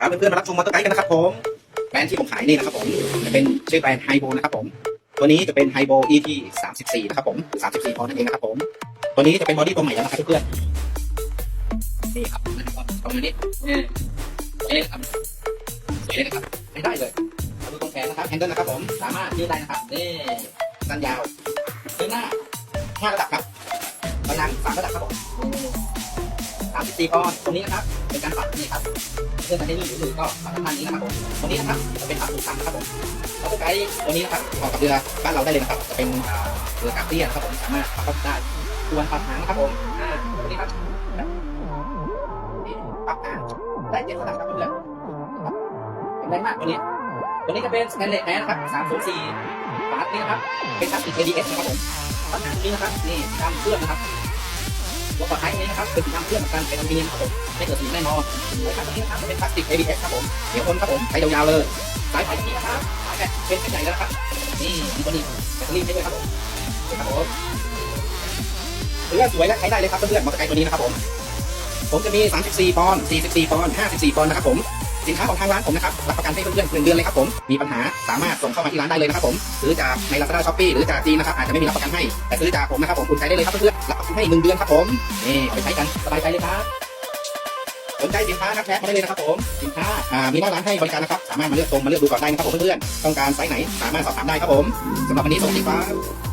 ครับเพื่อนๆมารับชมมอเตอร์ไกด์กันนะครับผมแบรนด์ที่ผมขายนี่นะครับผมจะเป็นชื่อแบรนด์ไฮโบนะครับผมตัวนี้จะเป็นไฮโบ ET 34นะครับผม34พอนั่นเองนะครับผมตัวนี้จะเป็นบอดี้ตัวใหม่แล้วนะครับเพื่อนๆนี่ครับนะครับประมาณนี้นี่เลยนะครับสวยเลยนะครับไม่ได้เลยมาดูตรงแขนนะครับแฮนเดิลนะครับผมสามารถยืดได้นะครับนี่สั้นยาวเดินหน้าห้าระดับครับกำลังสามระดับครับผมามสิบสี่ปอนตรงนี้นะครับ เป็นการปรับนี่ครับเพื่อนจะให้นี่หรือก็ปรับทางนี้นะครับผมตัวนี้นะครับจะเป็นปรับถูกทางนะครับผมแล้วก็ไกด์ตัวนี้นะครับเหมาะกับเรือบ้านเราได้เลยนะครับ จะเป็นเรือกาเตียนครับผมสามารถปรับเข้าได้ควรปรับหางนะครับผมอ่าตัวนี้ครับปรับหางได้เจ็ดระดับครับเพื่อนครับแข็งแรงมากตัวนี้ตัวนี้จะเป็นสแตนเลสแท้นะครับสามศูนย์สี่ฝานี้นะครับเป็นพลาสติก ABS นะครับผมปัญหาตรงนี้นะครับนี่ทำเครื่องนะครับ ปลอดภัยนี้นะครับเป็นทำเครื่อนกันเป็นอลูมิเนียมครับผมไม่เกิดสนิมแน่นอนนะครับอันนี้นะครับเป็นพลาสติก ABS ครับผมเดี๋ยวคนครับผมใช้ยาวๆเลยสายไฟนี้นะครับสายแบตเป็นเส้นใหญ่แล้วนะครับนี่มีตัวนี้แบตเตอรี่ให้ด้วยครับผมครับผมเรือสวยและใช้ได้เลยครับเพื่อนๆมอเตอร์ไซค์ตัวนี้นะครับผมผมจะมี 34 ปอนด์ 44 ปอนด์ 54 ปอนด์นะครับผม สินค้าของทางร้านผมนะครับรับประกันให้เพื่อนๆหนึ่งเดือนเลยครับผมมีปัญหาสามารถส่งเข้ามาที่ร้านได้เลยนะครับผมซื้อจากใน Lazada Shopee หรือจากจีนนะครับอาจจะไม่มีรับประกันให้แต่ซื้อจากผมนะครับผมคุณใช้ได้เลยครับเพื่อนๆรับประกันให้หนึ่งเดือนครับผมนี่เอาไปใช้กันสบายใจเลยครับสนใจสินค้านักแท้มาได้เลยนะครับผมสินค้าอ่ามีหน้าร้านให้บริการนะครับสามารถมาเลือกตรงมาเลือกดูก่อนได้นะครับผมเพื่อนๆต้องการไซส์ไหนสามารถสอบถามได้ครับผมสำหรับวันนี้สวัสดีครับ